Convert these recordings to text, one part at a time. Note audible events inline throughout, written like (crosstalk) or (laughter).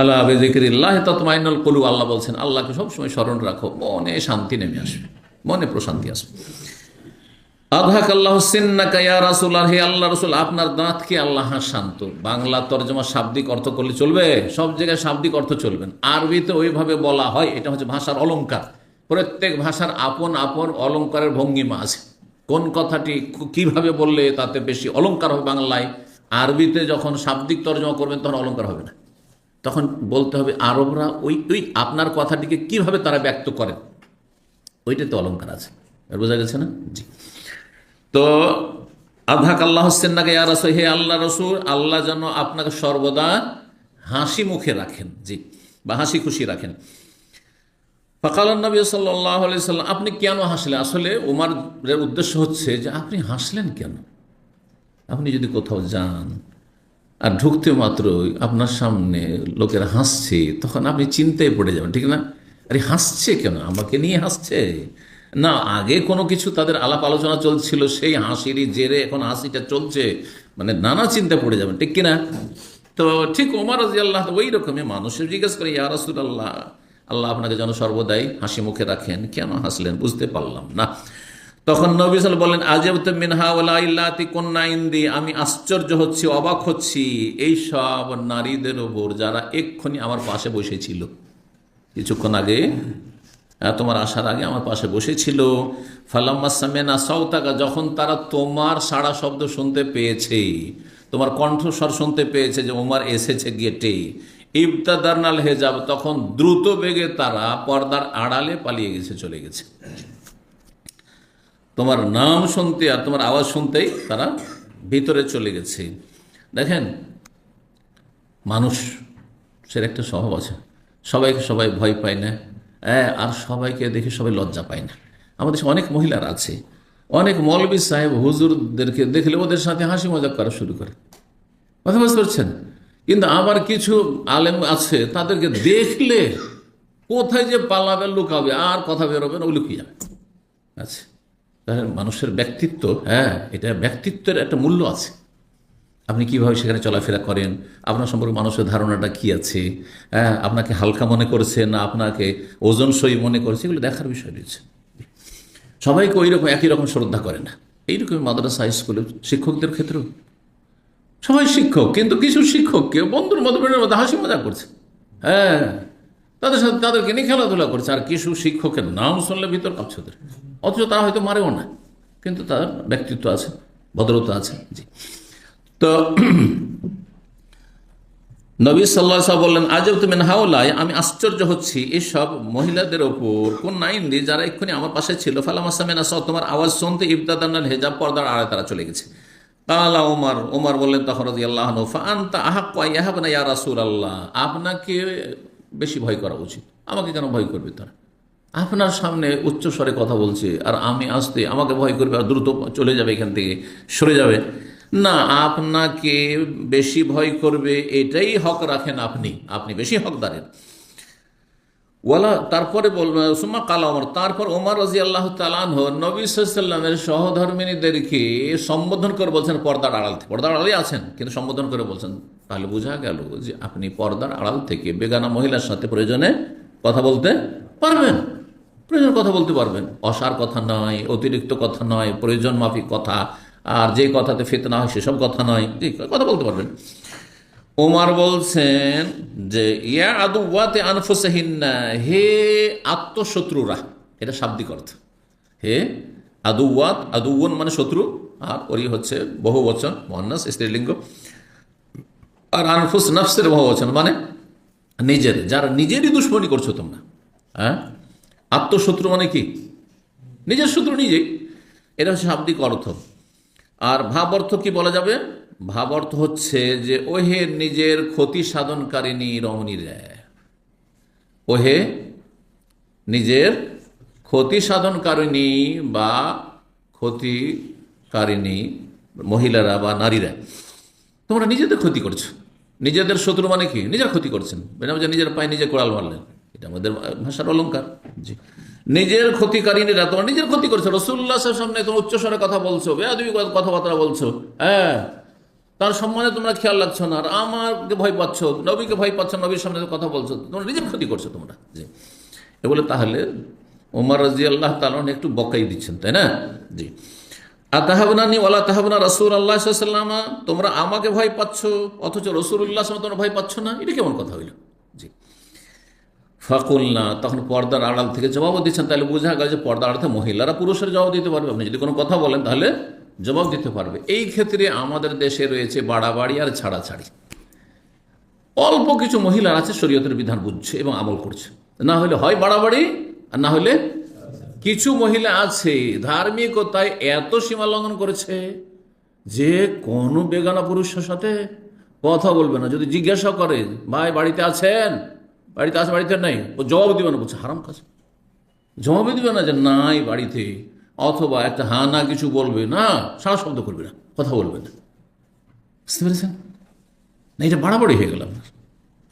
আল্লাহ বেজিকিল্লাহ তৎমাইনুল কলু, আল্লাহ বলছেন, আল্লাহকে সবসময় স্মরণ রাখো, মনে শান্তি নেমে আসবে, মনে প্রশান্তি আসবে। আধাক আল্লাহ সিন্নাকা ইয়া রাসূল হে আল্লাহ রসুল, আপনার দাঁতকে আল্লাহ শান্ত। বাংলা তর্জমা শাব্দিক অর্থ করলে চলবে, সব জায়গায় শাব্দিক অর্থ চলবেন আরবিতে ওইভাবে বলা হয়, এটা হচ্ছে ভাষার অলঙ্কার প্রত্যেক ভাষার আপন আপন অলংকারের ভঙ্গিমা আছে। কোন কথাটি কীভাবে বললে তাতে বেশি অলংকার হবে বাংলায়? আরবিতে যখন শাব্দিক তর্জমা করবেন, তখন অলংকার হবে না। তখন বলতে হবে, আরবরা ওই ওই আপনার কথাটিকে কীভাবে তারা ব্যক্ত করেন ওইটাতে অলংকার আছে। বোঝা গেছে না? জি। তো, আধাক আল্লাহ হোসেন্নাকে ইয়ারস হে আল্লাহ রসুল, আল্লাহ যেন আপনাকে সর্বদা হাসি মুখে রাখেন। জি, বা হাসি খুশি রাখেন। ফকাল নবী সাল্লাহ সাল্লাম, আপনি কেন হাসলেন? আসলে উমারের উদ্দেশ্য হচ্ছে যে, আপনি হাসলেন কেন? আপনি যদি কোথাও যান আর ঢুকতে মাত্রই আপনার সামনে লোকেরা হাসছে, তখন আপনি চিন্তায় পড়ে যাবেন, ঠিক না? আরে হাসছে কেন? আমাকে নিয়ে হাসছে? না, আগে কোনো কিছু তাদের আলাপ আলোচনা চলছিল, সেই হাসিরই জেরে এখন হাসিটা চলছে। মানে নানা চিন্তা পড়ে যাবেন, ঠিক কিনা? তো ঠিক ওমর রাজি আল্লাহ ওই রকমই মানুষের জিজ্ঞেস করে, ইয়া রাসুল আল্লাহ আল্লাহ আপনাকে যেন সর্বদাই হাসি মুখে রাখেন। কেন হাসলেন? বুঝতে পারলাম না। তখন নবী সাল বললেন আজব মিনহা ওলাইল্লাতি কন্যা ইন্দি। আমি আশ্চর্য হচ্ছি, অবাক হচ্ছি। এই সব নারীদের ওপর যারা এক্ষুনি আমার পাশে বসেছিল। কিছুক্ষণ আগে তোমার আসার আগে আমার পাশে বসেছিল। ফালাম্মা সামেনা সাউতাকা, যখন তারা তোমার সাড়া শব্দ শুনতে পেয়েছে, তোমার কণ্ঠস্বর শুনতে পেয়েছে যে ওমার এসেছে গেটে, ইবতাদারনাল হেজাব, তখন দ্রুত বেগে তারা পর্দার আড়ালে পালিয়ে গেছে, চলে গেছে। তোমার নাম শুনতে আর তোমার আওয়াজ শুনতেই তারা ভিতরে চলে গেছে। দেখেন, মানুষ, সের একটা স্বভাব আছে। সবাইকে সবাই ভয় পায় না। হ্যাঁ আর সবাইকে দেখে সবাই লজ্জা পায় না। আমাদের অনেক মহিলার আছে। অনেক মৌলবী সাহেব, হুজুরদেরকে দেখলে ওদের সাথে হাসি মজাক করা শুরু করে। কথা বুঝতে পারছেন? কিন্তু আবার কিছু আলেম আছে, তাদেরকে দেখলে কোথায় যে পালাবে লুকাবে, আর কথা বেরোবে না ও লুকিয়ে যাবে। আচ্ছা। মানুষের ব্যক্তিত্ব হ্যাঁ এটা ব্যক্তিত্বের একটা মূল্য আছে। আপনি কীভাবে সেখানে চলাফেরা করেন? আপনার সম্পর্কে মানুষের ধারণাটা কি আছে? হ্যাঁ আপনাকে হালকা মনে করেছে না আপনাকে ওজন সই মনে করেছে? এগুলো দেখার বিষয় রয়েছে। সবাইকে ওই রকম একই রকম শ্রদ্ধা করে না। এইরকম মাদ্রাসা স্কুলে শিক্ষকদের ক্ষেত্রেও। সবাই শিক্ষক, কিন্তু কিছু শিক্ষককে বন্ধুর মধ্যে মধ্যে হাসি মজা করছে। হ্যাঁ তাদের সাথে তাদেরকে নিয়ে খেলাধুলা করছে। আর কিছু শিক্ষকের নাম শুনলে ভিতর কাঁপছে অথচ তারা হয়তো মারেও না কিন্তু তার ব্যক্তিত্ব আছে, ভদ্রতা আছে। জি। তো (clears throat) নবী সাহেব বললেন আজব তুমি হাওলায় আমি আশ্চর্য হচ্ছি এসব মহিলাদের ওপর। কোন নাইন দিয়ে যারা এক্ষুনি আমার পাশে ছিল, ফালামা সামেনা সহ তোমার আওয়াজ শুনতে ইবদাদান্নাল হেজাব পর্দার আড়ায় তারা চলে গেছে। কালা ওমর ওমর বললেন তখন আল্লাহ আন্তা আহাক ইয়াহাব না ইয়া রাসুল আল্লাহ আপনাকে বেশি ভয় করা উচিত। আমাকে কেন ভয় করবে তারা? আপনার সামনে উচ্চ স্বরে কথা বলছে, আর আমি আসতে আমাকে ভয় করবে আর দ্রুত চলে যাবে এখান থেকে, সরে যাবে। না, আপনাকে বেশি ভয় করবে, এটাই হক রাখেন আপনি আপনি বেশি হকদারের। ওয়ালা, তারপরে বলবে সুমা কালা ওমর, তারপর ওমর রাজি আল্লাহ তালান নবী সাল্লামের সহধর্মিনীদেরকে সম্বোধন করে বলছেন, পর্দার আড়াল থেকে, পর্দার আড়ালে আছেন, কিন্তু সম্বোধন করে বলছেন, তাহলে বোঝা গেল যে আপনি পর্দার আড়াল থেকে বেগানা মহিলার সাথে প্রয়োজনে কথা বলতে পারবেন। প্রয়োজন কথা বলতে পারবেন। অসার কথা নয়, অতিরিক্ত কথা নয়, প্রয়োজন মাফিক কথা, আর যে কথাতে ফেতনা হয় সেসব কথা নয় কথা বলতে পারবেন। ওমার বলছেন যে, ইয়া আদু ওয়াতে আনফুসাহিন্না, হে আত্মশত্রুরা, এটা শাব্দিক অর্থ। হে আদুওয়াত আদুওন মানে শত্রু, আর ওরই হচ্ছে বহু বচন মহান্নাস, স্ত্রীলিঙ্গ। আর আনফুস নফসের বহু বচন মানে নিজের, যারা নিজেরই দুশ্মনী করছ তোমরা হ্যাঁ? আত্মশত্রু মানে কি? নিজের শত্রু নিজেই। এটা হচ্ছে শাব্দিক অর্থ। আর ভাব অর্থ কি বলা যাবে? ভাব অর্থ হচ্ছে যে, ওহে নিজের ক্ষতি সাধনকারিণী রমণী রে। ওহে নিজের ক্ষতি সাধনকারিণী বা ক্ষতিকারিণী মহিলারা বা নারীরা। তোমরা নিজেদের ক্ষতি করছ। নিজেদের শত্রু মানে কি? নিজের ক্ষতি করছেন। নিজের পায়ে নিজে কোড়াল মারলেন। এটা আমাদের ভাষার অলঙ্কার জি। নিজের ক্ষতিকারিনীরা তোমার নিজের ক্ষতি করছ। রসুল্লাহ সামনে তোমার উচ্চস্বরে কথা বলছো, বেয়াদবি কথাবার্তা বলছো হ্যাঁ? তার সম্মানে তোমরা খেয়াল রাখছো না, আর আমাকে ভয় পাচ্ছ, নবীকে ভয় পাচ্ছ, নবীর সামনে কথা বলছো, তোমরা নিজের ক্ষতি করছ তোমরা, জি। এ বলে তাহলে ওমর রাজি আল্লাহ তালন একটু বকাই দিচ্ছেন, তাই না? জি। আর তাহাবনানি ওলা তাহাবনা রসুল আল্লাহ সাল্লামা তোমরা আমাকে ভয় পাচ্ছ, অথচ রসুল্লাহ তোমরা ভয় পাচ্ছ না, এটা কেমন কথা হইল? জি ফাকুল না, তখন পর্দার আড়াল থেকে জবাবও দিচ্ছেন, তাহলে বোঝা গেল যে পর্দার থেকে মহিলারা পুরুষের জবাব দিতে পারবে। আপনি যদি কোনো কথা বলেন, তাহলে জবাব দিতে পারবে। এই ক্ষেত্রে আমাদের দেশে রয়েছে বাড়াবাড়ি আর ছাড়াছাড়ি। অল্প কিছু মহিলা আছে, শরীয়তের বিধান বুঝছে এবং আমল করছে। না হলে হয় বাড়াবাড়ি, আর না হলে কিছু মহিলা আছে, ধার্মিকতায় এত সীমা লঙ্ঘন করেছে যে কোনো বেগানা পুরুষের সাথে কথা বলবে না। যদি জিজ্ঞাসা করে, ভাই, বাড়িতে আছেন? বাড়িতে আছে, বাড়িতে নাই। ও জবাব দিবে না, বলছে, হারাম কাজ। জবাবই দিবে না যে নাই বাড়িতে, অথবা একটা হা না কিছু বলবে, না, সারা শব্দ করবে না, কথা বলবে না। বুঝতে পেরেছেন? না, এটা বাড়াবাড়ি হয়ে গেল আপনার।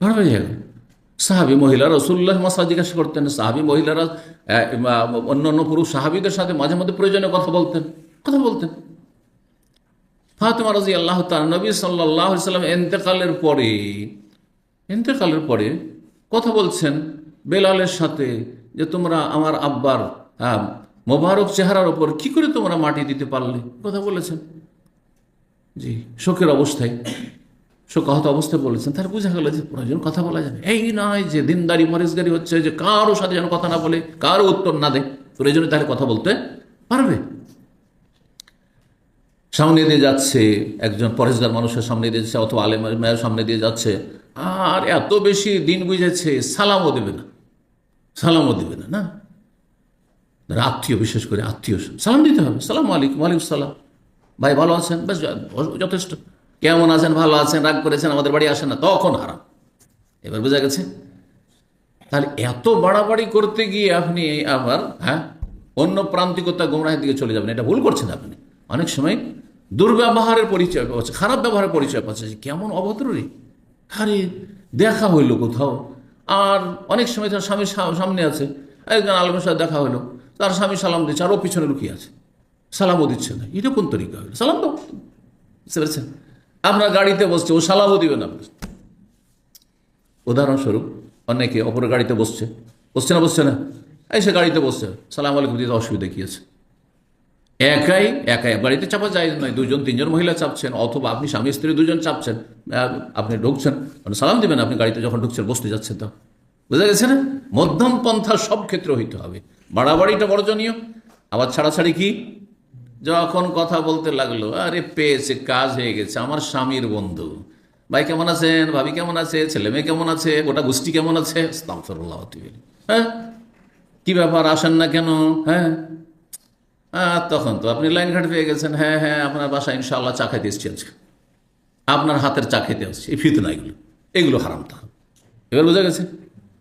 বাড়াবাড়ি হয়ে গেল। সাহাবি মহিলা রসুল্লাহ মাসা জিজ্ঞাসা করতেন, সাহাবি মহিলারা অন্য অন্য পুরুষ সাহাবিদের সাথে মাঝে মধ্যে প্রয়োজনে কথা বলতেন কথা বলতেন। ফাতেমা রাজি আল্লাহ তার নবী সাল্লাহ সাল্লাম এন্তেকালের পরে এন্তেকালের পরে কথা বলছেন বেলালের সাথে যে তোমরা আমার আব্বার মোবারক চেহারার ওপর কি করে তোমরা মাটি দিতে পারলে? কথা বলেছেন। জি, শোকের অবস্থায়, শোকাহত অবস্থায় বলেছেন। তার বোঝা গেল যে প্রয়োজন কথা বলা যাবে। এই নয় যে দিনদারি মরেজগারি হচ্ছে, যে কারও সাথে যেন কথা না বলে, কারও উত্তর না দেয়। প্রয়োজনে তাহলে কথা বলতে পারবে। সামনে দিয়ে যাচ্ছে একজন পরেশগার মানুষের সামনে দিয়ে যাচ্ছে, অথবা আলেম মায়ের সামনে দিয়ে যাচ্ছে। আর এত বেশি দিন বুঝেছে সালামও দেবে না। সালামও দেবে না না? আত্মীয়, বিশেষ করে আত্মীয় সালাম দিতে হবে। সালাম আলাইকুম, ওয়ালাইকুম সালাম। ভাই, ভালো আছেন? বেশ যথেষ্ট। কেমন আছেন? ভালো আছেন? রাগ করেছেন? আমাদের বাড়ি আসেন না? তখন হারাম। এবার বোঝা গেছে? তাহলে এত বাড়াবাড়ি করতে গিয়ে আপনি আবার হ্যাঁ অন্য প্রান্তিকতা গোমরাহের দিকে চলে যাবেন। এটা ভুল করছেন আপনি। অনেক সময় দুর্ব্যবহারের পরিচয় পাচ্ছে, খারাপ ব্যবহারের পরিচয় পাচ্ছে। কেমন অভদ্র রে। আরে দেখা হইল কোথাও। আর অনেক সময় তার স্বামীর সামনে আছে। একজন আলমের সাথে দেখা হলো তার স্বামী সালাম দিচ্ছে, আর ও পিছনে লুকিয়ে আছে। সালামও দিচ্ছে না। এটা কোন তরিকা? হলো সালাম দাও। বুঝতে পেরেছেন? আপনার গাড়িতে বসছে, ও সালামও দিবে না উদাহরণস্বরূপ, অনেকে অপর গাড়িতে বসছে। বসছে না বসছে না। এই সে গাড়িতে বসছে। সালাম আলাইকুম দিতে অসুবিধা কি আছে? একাই একাই। গাড়িতে চাপা যায় নয়। দুজন, তিনজন মহিলা চাপছেন, অথবা আপনি স্বামী, স্ত্রী, দুজন চাপছেন। আপনি ঢুকছেন মানে সালাম দিবেন আপনি গাড়িতে, যখন ঢুকছেন, বসতে যাচ্ছেন তো। বুঝা গেছে না? মধ্যম পন্থা সব ক্ষেত্রে হইতে হবে। বাড়াবাড়িটা বর্জনীয়। আবার ছাড়াছাড়ি কি? যখন কথা বলতে লাগল, আরে পেয়েছে, কাজ হয়ে গেছে, আমার স্বামীর বন্ধু। ভাই কেমন আছেন? ভাবি কেমন আছে? ছেলে মেয়ে কেমন আছে? গোটা গোষ্ঠী কেমন আছে? হ্যাঁ? কি ব্যাপার, আসেন না কেন? হ্যাঁ? তখন তো আপনি লাইন ঘাট পেয়ে গেছেন। হ্যাঁ হ্যাঁ আপনার বাসায় ইনশাআল্লাহ চা এসছি আজকে। আপনার হাতের চা খেতে আসছে এই ফিতনা এগুলো। এগুলো হারাম তা। এবার বোঝা গেছে?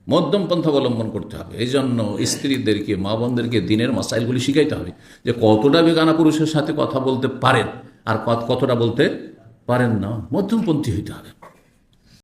মধ্যম পন্থা অবলম্বন করতে হবে। এই জন্য স্ত্রীদেরকে, মা বোনদেরকে দিনের মাসাইলগুলি শিখাইতে হবে যে কতটা বেগানা পুরুষের সাথে কথা বলতে পারেন আর কতটা বলতে পারেন না। মধ্যমপন্থী হইতে হবে।